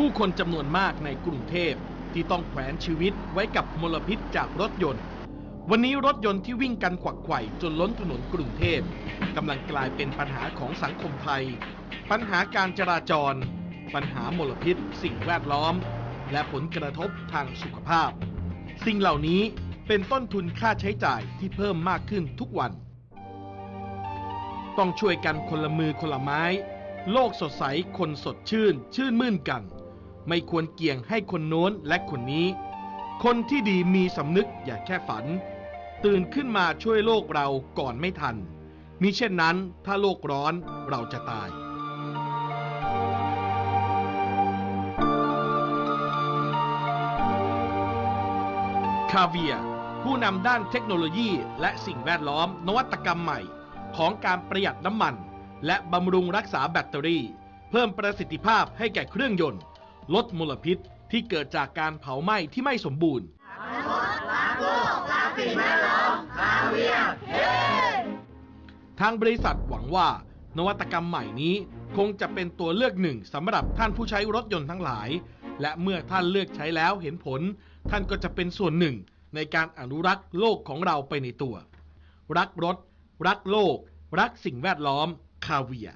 ผู้คนจำนวนมากในกรุงเทพที่ต้องแขวนชีวิตไว้กับมลพิษจากรถยนต์ วันนี้รถยนต์ที่วิ่งกันขวักไขว่จนล้นถนนกรุงเทพกำลังกลายเป็นปัญหาของสังคมไทย ปัญหาการจราจร ปัญหามลพิษ สิ่งแวดล้อม และผลกระทบทางสุขภาพ สิ่งเหล่านี้เป็นต้นทุนค่าใช้จ่ายที่เพิ่มมากขึ้นทุกวัน ต้องช่วยกันคนละมือคนละไม้ โลกสดใสคนสดชื่น ชื่นมื่นกัน ไม่ควรเกี่ยงให้คนโน้นและคนนี้ คนที่ดีมีสำนึกอย่าแค่ฝัน ตื่นขึ้นมาช่วยโลกเราก่อนไม่ทัน มิเช่นนั้นถ้าโลกร้อนเราจะตายคาเวียผู้นำด้านเทคโนโลยีและสิ่งแวดล้อมนวัตกรรมใหม่ ของการประหยัดน้ำมัน และบำรุงรักษาแบตเตอรี่ เพิ่มประสิทธิภาพให้แก่เครื่องยนต์ ลดมลพิษที่เกิดจากการเผาไหม้ที่ไม่สมบูรณ์ทางบริษัทหวังว่า นวัตกรรมใหม่นี้ คงจะเป็นตัวเลือกหนึ่งสำหรับท่านผู้ใช้รถยนต์ทั้งหลาย และเมื่อท่านเลือกใช้แล้วเห็นผล ท่านก็จะเป็นส่วนหนึ่งในการอนุรักษ์โลกของเราไปในตัว รักรถ รักโลก รักสิ่งแวดล้อม คาเวีย